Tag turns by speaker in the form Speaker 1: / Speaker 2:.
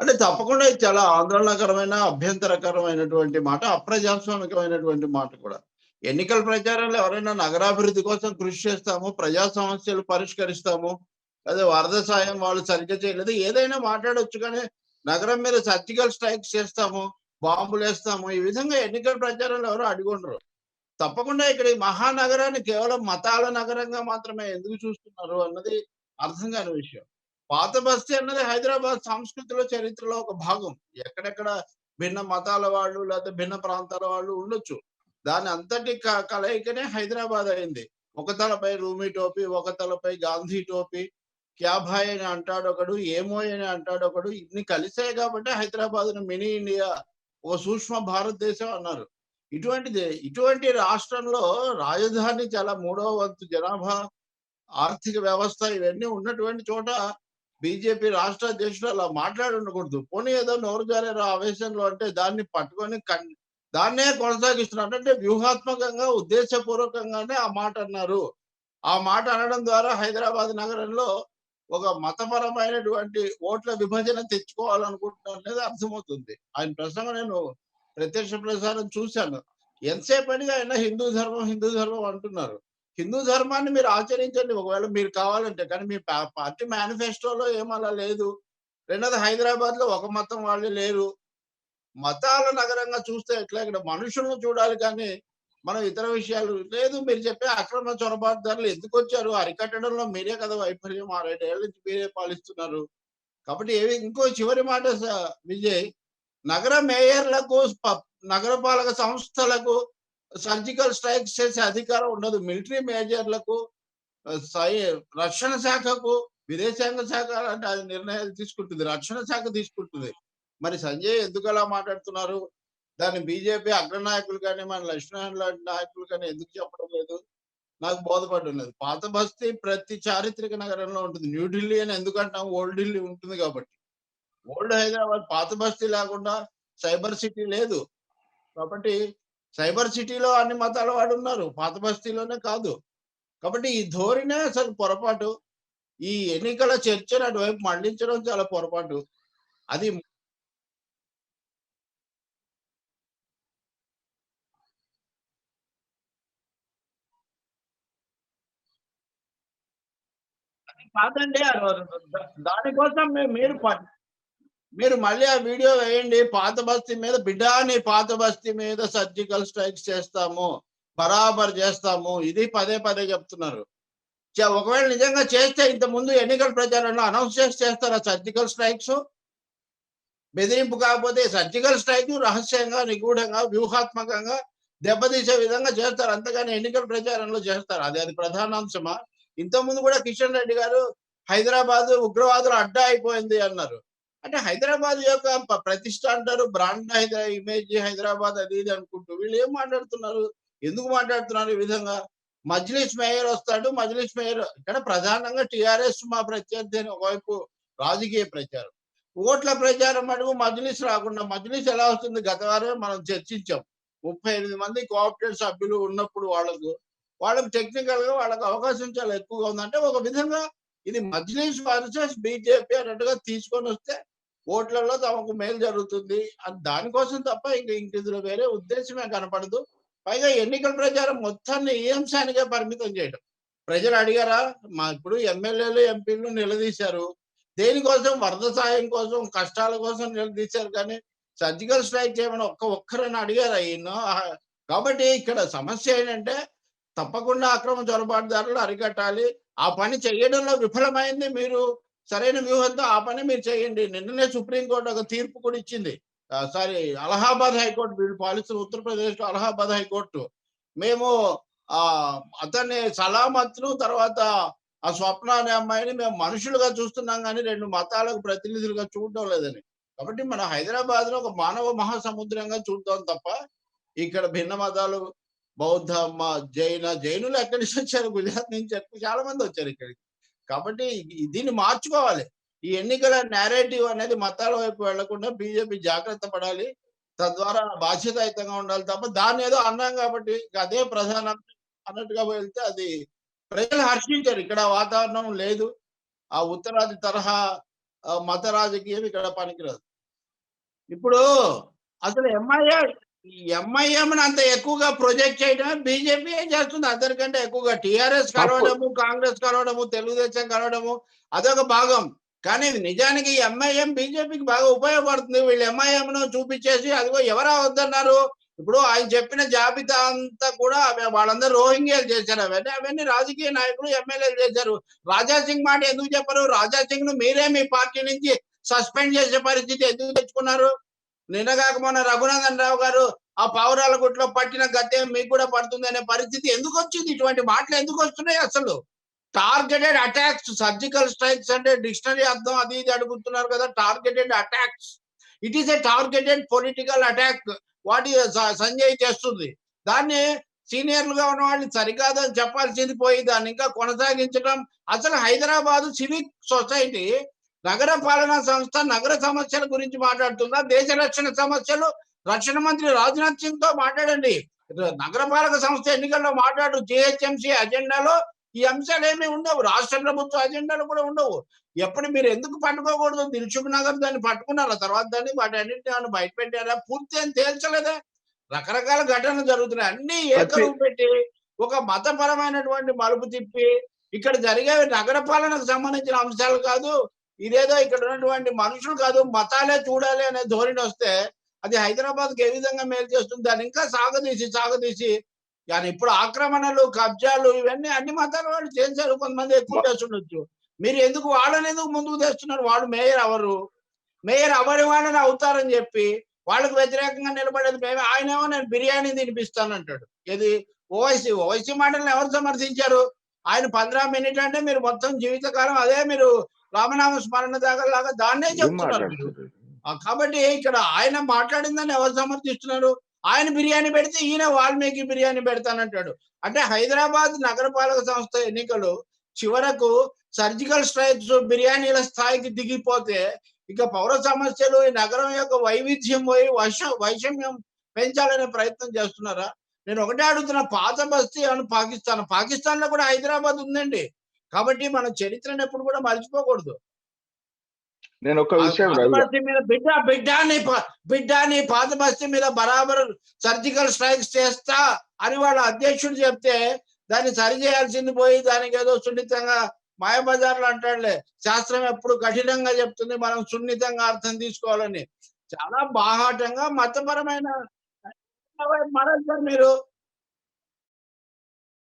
Speaker 1: అంటే తప్పకుండా ఇది చాలా ఆందోళనకరమైన అభ్యంతరకరమైనటువంటి మాట అప్రజాస్వామికమైనటువంటి మాట కూడా. ఎన్నికల ప్రచారంలో ఎవరైనా నగరాభివృద్ధి కోసం కృషి చేస్తాము ప్రజా సమస్యలు పరిష్కరిస్తాము అదే వరద సాయం వాళ్ళు సరిగ్గా చేయలేదు ఏదైనా మాట్లాడొచ్చు కానీ నగరం మీద సర్జికల్ స్ట్రైక్స్ చేస్తాము బాంబులు వేస్తాము ఈ విధంగా ఎన్నికల ప్రచారంలో ఎవరు అడుగుండరు. తప్పకుండా ఇక్కడ ఈ మహానగరాన్ని కేవలం మతాల నగరంగా మాత్రమే ఎందుకు చూస్తున్నారు అన్నది అర్థం కాని విషయం. పాత బస్తీ అన్నది హైదరాబాద్ సంస్కృతిలో చరిత్రలో ఒక భాగం. ఎక్కడెక్కడ భిన్న మతాల వాళ్ళు లేకపోతే భిన్న ప్రాంతాల వాళ్ళు ఉండొచ్చు. దాని అంతటి క- కలయికనే హైదరాబాద్ అయింది. ఒక తలపై రూమీ టోపీ ఒక తలపై గాంధీ టోపీ క్యాభాయ్ అని అంటాడు ఒకడు ఏమో అని అంటాడు ఒకడు ఇన్ని కలిసాయి కాబట్టి హైదరాబాద్ మినీ ఇండియా ఓ సూక్ష్మ భారతదేశం అన్నారు. ఇటువంటిది ఇటువంటి రాష్ట్రంలో రాజధాని చాలా మూడవ వంతు జనాభా ఆర్థిక వ్యవస్థ ఇవన్నీ ఉన్నటువంటి చోట బీజేపీ రాష్ట్ర అధ్యక్షుడు అలా మాట్లాడి ఉండకూడదు పోనీ ఏదో నోరు జారేరో ఆవేశంలో అంటే దాన్ని పట్టుకొని కన్- దాన్నే కొనసాగిస్తున్నారు. అంటే వ్యూహాత్మకంగా ఉద్దేశపూర్వకంగానే ఆ మాట అన్నారు. ఆ మాట అనడం ద్వారా హైదరాబాద్ నగరంలో ఒక మతపరమైనటువంటి ఓట్ల విభజన తెచ్చుకోవాలనుకుంటున్నారు అనేది అర్థమవుతుంది. ఆయన ప్రసంగం నేను ప్రత్యక్ష ప్రసారం చూశాను. ఎంతసేపటిగా ఆయన హిందూ ధర్మం హిందూ ధర్మం అంటున్నారు. హిందూ ధర్మాన్ని మీరు ఆచరించండి. ఒకవేళ మీరు కావాలంటే కానీ మీ పార్టీ మేనిఫెస్టోలో ఏమలా లేదు. రెండోది హైదరాబాద్లో ఒక మతం వాళ్ళు లేరు. మతాల నగరంగా చూస్తే ఎట్లా ఇక్కడ మనుషులను చూడాలి కానీ మనం ఇతర విషయాలు లేదు. మీరు చెప్పే అక్రమ చొరబాటుదారులు ఎందుకు వచ్చారు? అరికట్టడంలో మీరే కదా వైఫల్యం. ఆరేడేళ్ళ నుంచి మీరే పాలిస్తున్నారు. కాబట్టి ఏవి ఇంకో చివరి మాట స- విజయ్ నగర మేయర్లకు నగరపాలక సంస్థలకు సర్జికల్ స్ట్రైక్స్ చేసే అధికారం ఉండదు. మిలిటరీ మేజర్లకు సై- రక్షణ శాఖకు విదేశాంగ శాఖ అంటే అది నిర్ణయాలు తీసుకుంటుంది. రక్షణ శాఖ తీసుకుంటుంది. మరి సంజయ్ ఎందుకు అలా మాట్లాడుతున్నారు? దాన్ని బీజేపీ అగ్రనాయకులు కానీ మన లక్ష్మణ్ లాంటి నాయకులు కానీ ఎందుకు చెప్పడం లేదు? నాకు బోధపడున్నది పాత బస్తీ ప్రతి చారిత్రక నగరంలో ఉంటుంది. న్యూఢిల్లీ అని ఎందుకంటాం? ఓల్డ్ ఢిల్లీ ఉంటుంది కాబట్టి. ఓల్డ్ హైదరాబాద్ పాత బస్తీ లేకుండా సైబర్ సిటీ లేదు. కాబట్టి సైబర్ సిటీలో అన్ని మతాల వాడు ఉన్నారు పాత బస్తీలోనే కాదు. కాబట్టి ఈ ధోరణే అసలు పొరపాటు. ఈ ఎన్నికల చర్చను అటువైపు మళ్ళించడం చాలా పొరపాటు. అది కాదండి దానికోసం మీరు మీరు మళ్ళీ ఆ వీడియో వేయండి. పాత బస్తీ మీద బిడ్డాని పాత బస్తీ మీద సర్జికల్ స్ట్రైక్స్ చేస్తాము. బరాబర్ చేస్తాము. ఇది పదే పదే చెప్తున్నారు. చ- ఒకవేళ నిజంగా చేస్తే ఇంత ముందు ఎన్నికల ప్రచారంలో అనౌన్స్ చేసి చేస్తారా సర్జికల్ స్ట్రైక్స్? బెదిరింపు కాకపోతే సర్జికల్ స్ట్రైక్ రహస్యంగా నిగూఢంగా వ్యూహాత్మకంగా దెబ్బతీసే విధంగా చేస్తారు. అంతగాని ఎన్నికల ప్రచారంలో చేస్తారు. అది అది ప్రధాన అంశమా ఇంతకుముందు కూడా కిషన్ రెడ్డి గారు హైదరాబాద్ ఉగ్రవాదులు అడ్డా అయిపోయింది అన్నారు. అంటే హైదరాబాద్ యొక్క ప్రతిష్ట అంటారు బ్రాండ్ హైదరాబాద్ ఇమేజ్ హైదరాబాద్ అది ఇది అనుకుంటూ వీళ్ళు ఏం మాట్లాడుతున్నారు? ఎందుకు మాట్లాడుతున్నారు ఈ విధంగా? మజ్లిస్ మేయర్ వస్తాడు మజ్లిస్ మేయర్ ఇక్కడ ప్రధానంగా టిఆర్ఎస్ మా ప్రత్యర్థి అని ఒకవైపు రాజకీయ ప్రచారం. ఓట్ల ప్రచారం అడుగు మజ్లిస్ రాకుండా మజ్లిస్ ఎలా వస్తుంది? గత వారమే మనం చర్చించాం. ముప్పై ఎనిమిది మంది కోఆపరేటివ్ సభ్యులు ఉన్నప్పుడు వాళ్ళకు వాళ్ళకి టెక్నికల్గా వాళ్ళకి అవకాశం చాలా ఎక్కువగా ఉందంటే ఒక విధంగా ఇది మజ్లిస్ వర్సెస్ బీజేపీ అన్నట్టుగా తీసుకొని వస్తే ఓట్లలో తమకు మేలు జరుగుతుంది. అని దానికోసం తప్ప ఇంక ఇంక ఇందులో వేరే ఉద్దేశమే కనపడదు. పైగా ఎన్నికల ప్రచారం మొత్తాన్ని ఈ అంశానికే పరిమితం చేయడం ప్రజలు అడిగారా? మా ఇప్పుడు ఎమ్మెల్యేలు ఎంపీలు నిలదీశారు. దేనికోసం? వరద సాయం కోసం కష్టాల కోసం నిలదీశారు. కానీ సర్జికల్ స్ట్రైక్ చేయమని ఒక్క ఒక్కరని అడిగారు ఈయన? కాబట్టి ఇక్కడ సమస్య ఏంటంటే తప్పకుండా అక్రమ చొరబాటుదారులు అరికట్టాలి. ఆ పని చేయడంలో విఫలమైంది మీరు. సరైన వ్యూహంతో ఆ పని మీరు చేయండి. నిన్ననే సుప్రీంకోర్టు ఒక తీర్పు కూడా ఇచ్చింది. సారీ అలహాబాద్ హైకోర్టు వీళ్ళు పాలిస్తున్న ఉత్తరప్రదేశ్లో అలహాబాద్ హైకోర్టు. మేము ఆ అతన్ని సలామత్ను తర్వాత ఆ స్వప్న అనే అమ్మాయిని మేము మనుషులుగా చూస్తున్నాం కానీ రెండు మతాలకు ప్రతినిధులుగా చూడడం లేదని. కాబట్టి మన హైదరాబాద్లో ఒక మానవ మహాసముద్రంగా చూద్దాం తప్ప ఇక్కడ భిన్న మతాలు బౌద్ధ జైన జైనులు ఎక్కడి నుంచి వచ్చారు? గుజరాత్ నుంచి చాలా మంది వచ్చారు ఇక్కడికి. కాబట్టి దీన్ని మార్చుకోవాలి. ఈ ఎన్నికల నేరేటివ్ అనేది మతాల వైపు వెళ్ళకుండా బీజేపీ జాగ్రత్త పడాలి. తద్వారా బాధ్యతాయుతంగా ఉండాలి తప్ప దాన్ని ఏదో అన్నాం కాబట్టి అదే ప్రధాన అన్నట్టుగా వెళ్తే అది ప్రజలు హర్షించారు. ఇక్కడ వాతావరణం లేదు. ఆ ఉత్తరాది తరహా మత రాజకీయం ఇక్కడ పనికిరాదు. ఇప్పుడు అసలు ఎంఐఏ ఎంఐఎం అంత ఎక్కువగా ప్రొజెక్ట్ చేయడమే బీజేపీ చేస్తుంది? అందరికంటే ఎక్కువగా టిఆర్ఎస్ కలవడము కాంగ్రెస్ కలవడము తెలుగుదేశం కలవడము అదొక భాగం. కానీ నిజానికి ఎంఐఎం బీజేపీకి బాగా ఉపయోగపడుతుంది. వీళ్ళు ఎంఐఎం ను చూపించేసి అదిగో ఎవరా వద్దన్నారు? ఇప్పుడు ఆయన చెప్పిన జాబితా అంతా కూడా వాళ్ళందరూ రోహింగ్యాలు చేశారు. అవన్నీ అవన్నీ రాజకీయ నాయకులు ఎమ్మెల్యేలు చేశారు. రాజా సింగ్ మాట ఎందుకు చెప్పరు? రాజా సింగ్ను మీరే మీ పార్టీ నుంచి సస్పెండ్ చేసే పరిస్థితి ఎందుకు తెచ్చుకున్నారు? నిన్నగాక మొన్న రఘునందన్ రావు గారు ఆ పావురాల గుట్లో పట్టిన గద్దె మీకు కూడా పడుతుంది అనే పరిస్థితి ఎందుకు వచ్చింది? ఇటువంటి మాటలు ఎందుకు వస్తున్నాయి అసలు? టార్గెటెడ్ అటాక్స్ సర్జికల్ స్ట్రైక్స్ అంటే డిక్షనరీ అర్థం అది ఇది అడుగుతున్నారు కదా targeted attacks it is a targeted political attack వాటి సంజయ్ చేస్తుంది? దాన్ని సీనియర్లుగా ఉన్న వాళ్ళు సరికాదని చెప్పాల్సింది పోయి దాన్ని ఇంకా కొనసాగించడం అసలు హైదరాబాద్ సివిక్ సొసైటీ నగర పాలనా సంస్థ నగర సమస్యల గురించి మాట్లాడుతుందా? దేశ రక్షణ సమస్యలు? రక్షణ మంత్రి రాజ్నాథ్ సింగ్తో మాట్లాడండి. నగర పాలక సంస్థ ఎన్నికల్లో మాట్లాడు. జిహెచ్ఎంసీ అజెండాలో ఈ అంశాలు ఏమి ఉండవు. రాష్ట్ర ప్రభుత్వ అజెండాలు కూడా ఉండవు. ఎప్పుడు మీరు ఎందుకు పట్టుకోకూడదు? దిల్సుఖ్ నగర్ దాన్ని పట్టుకున్నారా? తర్వాత దాన్ని వాటి అన్నింటిని బయట పెట్టారా? పూర్తి అని తేల్చలేదా? రకరకాల ఘటనలు జరుగుతున్నాయి. అన్ని ఏకరువు పెట్టి ఒక మతపరమైనటువంటి మలుపు తిప్పి ఇక్కడ జరిగే నగర పాలనకు సంబంధించిన అంశాలు కాదు ఇదేదో ఇక్కడ ఉన్నటువంటి మనుషులు కాదు మతాలే చూడాలి అనే ధోరణి వస్తే అది హైదరాబాద్కి ఏ విధంగా మేలు చేస్తుంది? దాన్ని ఇంకా సాగదీసి సాగదీసి కానీ ఇప్పుడు ఆక్రమణలు కబ్జాలు ఇవన్నీ అన్ని మతాల వాళ్ళు చేశారు కొంతమంది ఎక్కువ చేస్తుండొచ్చు. మీరు ఎందుకు వాళ్ళని ఎందుకు ముందుకు తెస్తున్నారు? వాళ్ళు మేయర్ అవరు మేయర్ అవరి వాళ్ళని అవుతారని చెప్పి వాళ్ళకి వ్యతిరేకంగా నిలబడేది మేమే. ఆయనేమో నేను బిర్యానీ తినిపిస్తాను అంటాడు ఇది ఓవైసీ. ఓవైసీ మాటలను ఎవరు సమర్థించారు? ఆయన పంద్రా మినిట్ అంటే మీరు మొత్తం జీవితకాలం అదే మీరు రామనామ స్మరణ దాగలాగా దాన్నే చెప్తున్నారు కాబట్టి ఇక్కడ ఆయన మాట్లాడిందని ఎవరు సమర్థిస్తున్నారు? ఆయన బిర్యానీ పెడితే ఈయన వాల్మీకి బిర్యానీ పెడతానంటాడు. అంటే హైదరాబాద్ నగరపాలక సంస్థ ఎన్నికలు చివరకు సర్జికల్ స్ట్రైక్స్ బిర్యానీల స్థాయికి దిగిపోతే ఇక పౌర సమస్యలు ఈ నగరం యొక్క వైవిధ్యం పోయి వైష వైషమ్యం పెంచాలనే ప్రయత్నం చేస్తున్నారా? నేను ఒకటే అడుగుతున్నా పాత బస్తీ అని పాకిస్తాన్ పాకిస్తాన్లో కూడా హైదరాబాద్ ఉందండి. కాబట్టి మన చరిత్రను ఎప్పుడు కూడా మర్చిపోకూడదు.
Speaker 2: నేను ఒక విషయం
Speaker 1: మీద బిడ్డ బిడ్డాని ప- బిడ్డాని పాత బస్తీ మీద బరాబర్ సర్జికల్ స్ట్రైక్స్ చేస్తా అని వాళ్ళ అధ్యక్షుడు చెప్తే దాన్ని సరి చేయాల్సింది పోయి దానికి ఏదో సున్నితంగా మాయబజార్లు అంటాడులే. శాస్త్రం ఎప్పుడు కఠినంగా చెప్తుంది మనం సున్నితంగా అర్థం తీసుకోవాలని. చాలా బాహాటంగా మతపరమైన మరొకసారి మీరు